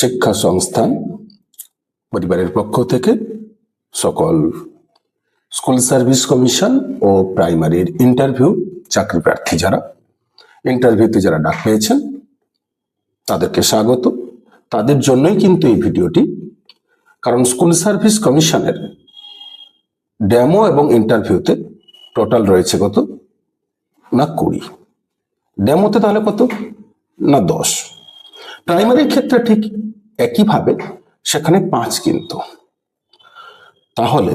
শিক্ষা সংস্থান পরিবারের পক্ষ থেকে সকল স্কুল সার্ভিস কমিশন ও প্রাইমারির ইন্টারভিউ চাকরি প্রার্থী যারা, ইন্টারভিউতে যারা ডাক পেয়েছেন, তাদেরকে স্বাগত। তাদের জন্যই কিন্তু এই ভিডিওটি, কারণ স্কুল সার্ভিস কমিশনের ডেমো এবং ইন্টারভিউতে টোটাল রয়েছে কত? না কুড়ি। ডেমোতে তাহলে কত? না দশ। প্রাইমারির ক্ষেত্রে ঠিক একইভাবে সেখানে পাঁচ কিন্তু। তাহলে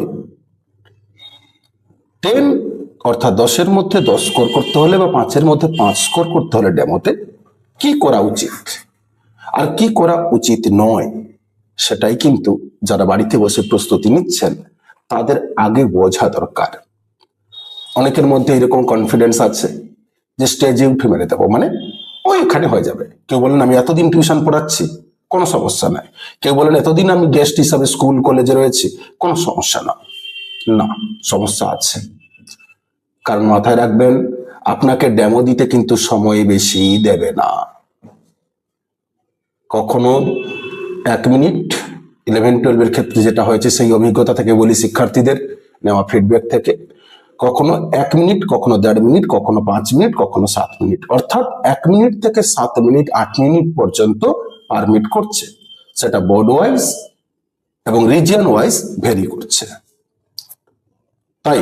টেন অর্থাৎ দশের মধ্যে দশ স্কোর করতে হলে বা পাঁচের মধ্যে পাঁচ স্কোর করতে হলে ডেমোতে কি করা উচিত? আর কি করা উচিত নয়, সেটাই কিন্তু যারা বাড়িতে বসে প্রস্তুতি নিচ্ছেন, তাদের আগে বোঝা দরকার। অনেকের মধ্যে এরকম কনফিডেন্স আছে যে স্টেজে উঠে মেরে দেবো মানে ওইখানে হয়ে যাবে। কেউ বলেন, আমি এতদিন টিউশন পড়াচ্ছি। কোনো সমস্যা নাই। কেউ বলেন, এতদিন আমি গেস্ট হিসাবে স্কুল কলেজে রয়েছি। কোনো সমস্যা না। না, সমস্যা আছে। কারণ মাথায় রাখবেন, আপনাকে ডেমো দিতে কিন্তু সময় বেশি দেবে না। কখনো এক মিনিট ইলেভেন টুয়েলভের ক্ষেত্রে যেটা হয়েছে, সেই অভিজ্ঞতা থেকে বলি শিক্ষার্থীদের নেওয়া ফিডব্যাক থেকে। কখনো এক মিনিট, কখনো দেড় মিনিট, কখনো পাঁচ মিনিট, কখনো সাত মিনিট। অর্থাৎ এক মিনিট থেকে সাত মিনিট, আট মিনিট পর্যন্ত পারমিট করছে। সেটা বোর্ড ওয়াইজ এবং রিজিয়ন ওয়াইজ ভেরি করছে। তাই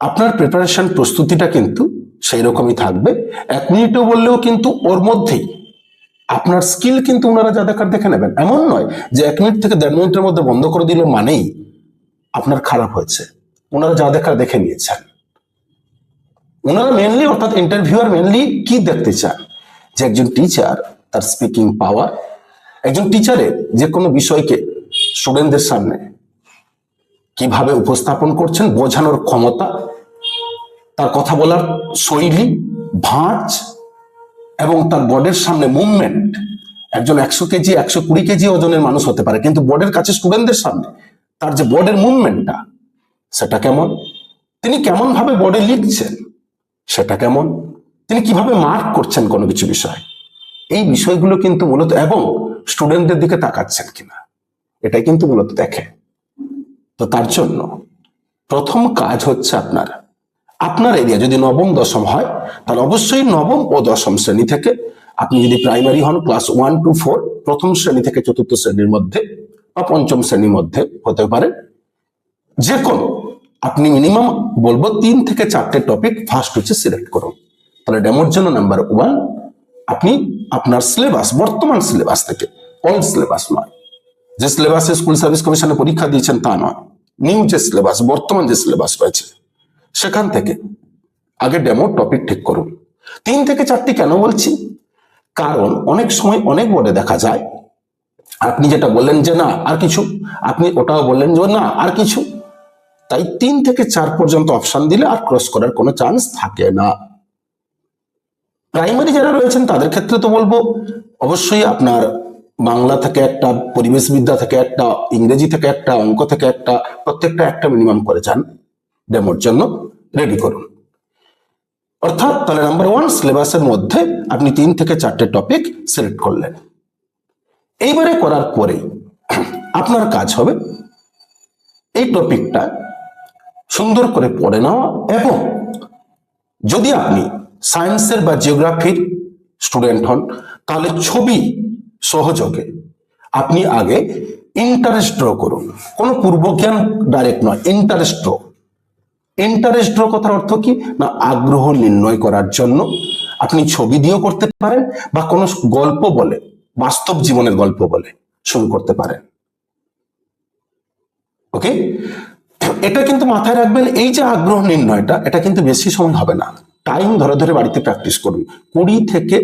আপনার প্রিপারেশন প্রস্তুতিটা কিন্তু সেই রকমই থাকবে। এক মিনিটও বললেও কিন্তু ওর মধ্যেই আপনার স্কিল কিন্তু ওনারা যা দেখার দেখে নেবেন। এমন নয় যে এক মিনিট থেকে দেড় মিনিটের মধ্যে বন্ধ করে দিল মানেই আপনার খারাপ হয়েছে। ওনারা যা দেখার দেখে নিয়েছেন। ওনারা মেনলি অর্থাৎ ইন্টারভিউয়ার মেনলি কি দেখতে চান? যে একজন টিচার তার স্পিকিং পাওয়ার একজন টিচারের যে কোনো বিষয়কে স্টুডেন্টদের সামনে কীভাবে উপস্থাপন করছেন, বোঝানোর ক্ষমতা, তার কথা বলার শৈলী, ভাঁজ এবং তার বোর্ডের সামনে মুভমেন্ট একজন একশো কেজি, একশো কুড়ি কেজি ওজনের মানুষ হতে পারে, কিন্তু বোর্ডের কাছে স্টুডেন্টদের সামনে তার যে বোর্ডের মুভমেন্টটা সেটা কেমন? তিনি কেমন ভাবে বোর্ডে লিখছেন, সেটা কেমন? তিনি কীভাবে মার্ক করছেন কোনো কিছু বিষয়? এই বিষয়গুলো কিন্তু মূলত, এবং স্টুডেন্টদের দিকে তাকাচ্ছেন কিনা, এটাই কিন্তু মূলত দেখে। তো তার জন্য প্রথম কাজ হচ্ছে আপনার আপনার এরিয়া যদি নবম, দশম হয়, তাহলে অবশ্যই নবম ও দশম শ্রেণি থেকে আপনি যদি প্রাইমারি হন ক্লাস ওয়ান টু ফোর প্রথম শ্রেণি থেকে চতুর্থ শ্রেণির মধ্যে বা পঞ্চম শ্রেণির মধ্যে হতে পারে। যে কোনো আপনি মিনিমাম বলব তিন থেকে চারটে টপিক ফার্স্ট হচ্ছে সিলেক্ট করুন। তাহলে ডেমোর জন্য নাম্বার ওয়ান আপনি আপনার সিলেবাস বর্তমান সিলেবাস থেকে ওল্ড সিলেবাস নয়। যে সিলেবাসে স্কুল সার্ভিস কমিশনে পরীক্ষা দিয়েছেন তা নয়। নিউ যে সিলেবাস বর্তমান যে সিলেবাস রয়েছে, সেখান থেকে আগে ডেমো টপিক ঠিক করুন। তিন থেকে চারটি কেন বলছি? কারণ অনেক সময় অনেক বোর্ডে দেখা যায়, আপনি যেটা বললেন যে না, আর কিছু, আপনি ওটাও বললেন যে না, আর কিছু। তাই তিন থেকে চার পর্যন্ত অপশন দিলে আর ক্রস করার কোনো চান্স থাকে না। প্রাইমারি যারা রয়েছেন, তাদের ক্ষেত্রে তো বলব, অবশ্যই আপনার বাংলা থেকে একটা পরিবেশ বিদ্যা থেকে একটা, ইংরেজি থেকে একটা, অঙ্ক থেকে একটা, প্রত্যেকটা একটা মিনিমাম করে যান। ডেমোর জন্য রেডি করুন। অর্থাৎ তাহলে নাম্বার ওয়ান সিলেবাসের মধ্যে আপনি তিন থেকে চারটে টপিক সিলেক্ট করলেন। এইবারে করার পরে আপনার কাজ হবে এই টপিকটা সুন্দর করে পড়ে নেওয়া এবং যদি আপনি সায়েন্সের বা জিওগ্রাফির স্টুডেন্ট হন, তাহলে ছবি সহযোগে আপনি আগে ইন্টারেস্ট ড্র করুন। কোনো পূর্বজ্ঞান ডাইরেক্ট নয় ইন্টারেস্ট ড্র ইন্টারেস্ট ড্র কথার অর্থ কি? না, আগ্রহ নির্ণয় করার জন্য। আপনি ছবি দিয়েও করতে পারেন বা কোনো গল্প বলে, বাস্তব জীবনের গল্প বলে, শুরু করতে পারেন। ওকে এটা কিন্তু মাথায় রাখবেন, এই যে আগ্রহ নির্ণয়টা, এটা কিন্তু বেশি সময় হবে না। টাইম ধরে ধরে বাড়িতে প্র্যাকটিস করুন। কুড়ি থেকে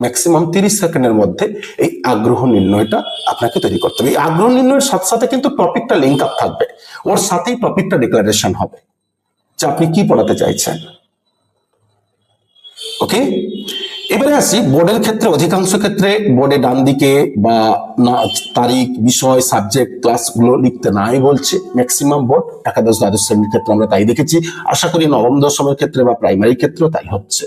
ম্যাক্সিমাম তিরিশ সেকেন্ডের মধ্যে এই আগ্রহ নির্ণয়টা আপনাকে তৈরি করতে হবে। এই আগ্রহ নির্ণয়ের সাথে সাথে কিন্তু টপিকটা লিঙ্ক আপ থাকবে। ওর সাথেই টপিকটা ডিক্লারেশন হবে। যে আপনি কি পড়াতে চাইছেন? ওকে এবারে আসি বোর্ডের ক্ষেত্রে, অধিকাংশ ক্ষেত্রে বোর্ডে ডান দিকে বা তারিখ, বিষয় সাবজেক্ট ক্লাসগুলো লিখতে নাই বলছে। ম্যাক্সিমাম বোর্ড, একাদশ দ্বাদশ শ্রেণির ক্ষেত্রে আমরা তাই দেখেছি। আশা করি নবম দশমের ক্ষেত্রে বা প্রাইমারি ক্ষেত্রেও তাই হচ্ছে।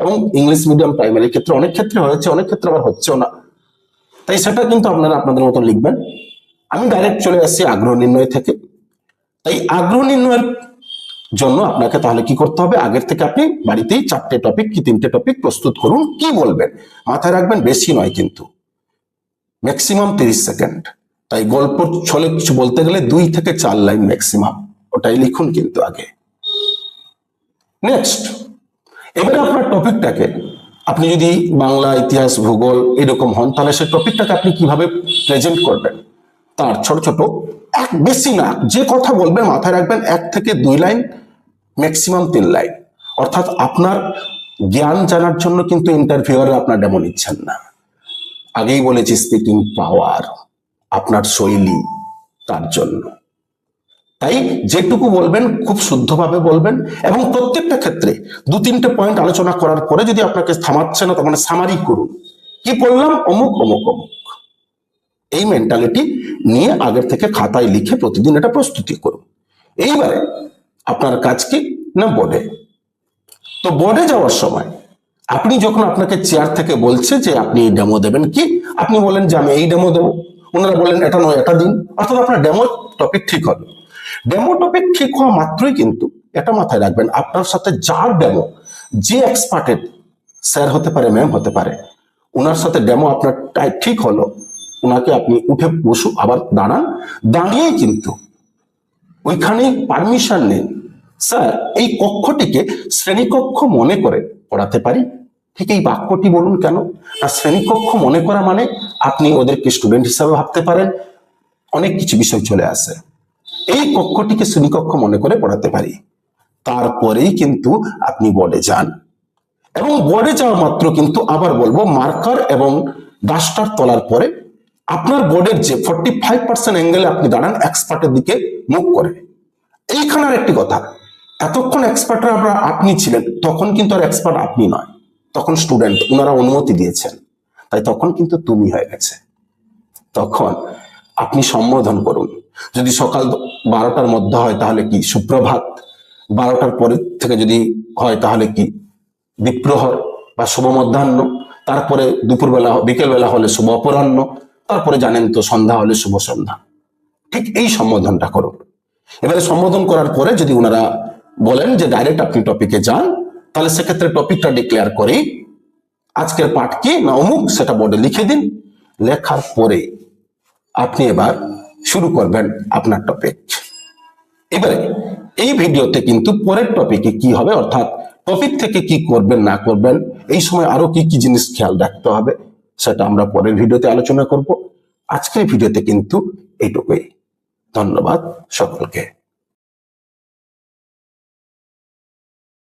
এবং ইংলিশ মিডিয়াম প্রাইমারি ক্ষেত্রে অনেক ক্ষেত্রে হয়েছে, অনেক ক্ষেত্রে আবার হচ্ছেও না। তাই সেটা কিন্তু আপনারা আপনাদের মতো লিখবেন। আমি ডাইরেক্ট চলে আসছি আগ্রহ নির্ণয় থেকে। তাই আগ্রহ নির্ণয়ের জন্য আপনাকে তাহলে কি করতে হবে? আগের থেকে আপনি বাড়িতেই চারটে টপিক কি তিনটে টপিক প্রস্তুত করুন, কি বলবেন? মাথায় রাখবেন, বেশি নয় কিন্তু। ম্যাক্সিমাম তিরিশ সেকেন্ড তাই গল্প ছলে কিছু বলতে গেলে দুই থেকে চার লাইন ম্যাক্সিমাম ওটাই লিখুন কিন্তু আগে। নেক্সট এবারে আপনার টপিকটাকে আপনি যদি বাংলা, ইতিহাস, ভূগোল এরকম হন, তাহলে সেই টপিকটাকে আপনি কীভাবে প্রেজেন্ট করবেন? তার ছোট ছোট এক বেশি না, যে কথা বলবেন মাথায় রাখবেন এক থেকে দুই লাইন ম্যাক্সিমাম তিন লাইন। অর্থাৎ আপনার জ্ঞান জানার জন্য কিন্তু ইন্টারভিউয়ারে আপনার ডেমো নিচ্ছেন না। আগেই বলেছি স্পিকিং পাওয়ার আপনার শৈলী, তার জন্য। তাই যেটুকু বলবেন, খুব শুদ্ধভাবে বলবেন এবং প্রত্যেকটা ক্ষেত্রে দু তিনটে পয়েন্ট আলোচনা করার পরে যদি আপনাকে থামাচ্ছে না, তার মানে সামারি করুন। কি বললাম? অমুক অমুক অমুক। এই মেন্টালিটি নিয়ে আগের থেকে খাতায় লিখে প্রতিদিন এটা প্রস্তুতি করুন। এইবারে আপনার কাজ কি? না বোর্ডে তো বোর্ডে যাওয়ার সময় আপনি যখন আপনাকে চেয়ার থেকে বলছে যে আপনি ডেমো দেবেন কি, আপনি বলেন যে আমি এই ডেমো দেবো। ওনারা বলেন, এটা নয়, এটা দিন। অর্থাৎ আপনার ডেমো টপিক ঠিক হবে। ডেমো টপিক ঠিক হওয়া মাত্রই কিন্তু এটা মাথায় রাখবেন, আপনার সাথে যার ডেমো যে এক্সপার্টেড স্যার হতে পারে ম্যাম হতে পারে, ওনার সাথে ডেমো আপনার ঠিক হলো ওনাকে আপনি উঠে বসু আবার দাঁড়ান। দাঁড়িয়ে কিন্তু ওইখানেই পারমিশন নেন স্যার, এই কক্ষটিকে শ্রেণীকক্ষ মনে করে পড়াতে পারি? ঠিক এই বাক্যটি বলুন কেন? আর শ্রেণীকক্ষ মনে করা মানে আপনি ওদেরকে স্টুডেন্ট হিসাবে ভাবতে পারেন। অনেক কিছু বিষয় চলে আসে। এই কক্ষটিকে শ্রেণীকক্ষ মনে করে পড়াতে পারি। তারপরেই কিন্তু আপনি বোর্ডে যান। এবং বোর্ডে যাওয়া মাত্র কিন্তু আবার বলব মার্কার এবং ডাস্টার তোলার পরে আপনার বোর্ডের যে ফর্টি ফাইভ পার্সেন্ট অ্যাঙ্গেলে আপনি দাঁড়ান এক্সপার্টের দিকে মুখ করে। এইখানে আর একটি কথা, এতক্ষণ এক্সপার্টরা আমরা আপনি ছিলেন, তখন কিন্তু আর এক্সপার্ট আপনি নয়। তখন স্টুডেন্ট ওনারা অনুমতি দিয়েছেন। তাই তখন কিন্তু তুমি হয়ে গেছে। তখন আপনি সম্বোধন করুন। যদি সকাল বারোটার মধ্যে হয় তাহলে কি? সুপ্রভাত। বারোটার পরে থেকে যদি হয় তাহলে কি? বিপ্রহর বা শুভ মধ্যাহ্ন। তারপরে দুপুরবেলা, বিকেলবেলা হলে শুভ অপরাহ্ন। তারপরে জানেন তো সন্ধ্যা হলে শুভ সন্ধ্যা। ঠিক এই সম্বোধনটা করুন। এবারে সম্বোধন করার পরে যদি ওনারা বলেন যে ডাইরেক্ট আপনি টপিকে যান, তাহলে সেক্ষেত্রে টপিকটা ডিক্লেয়ার করেই আজকের পাঠ কি? না, অমুক, সেটা বোর্ডে লিখে দিন। লেখার পরে আপনি এবার শুরু করবেন আপনার টপিক এবারে এই ভিডিওতে কিন্তু পরের টপিকে কি হবে? অর্থাৎ টপিক থেকে কি করবেন, না করবেন, এই সময় আরও কি কি জিনিস খেয়াল রাখতে হবে? সেটা আমরা পরের ভিডিওতে আলোচনা করব। আজকের ভিডিওতে কিন্তু এইটুকুই। ধন্যবাদ সকলকে।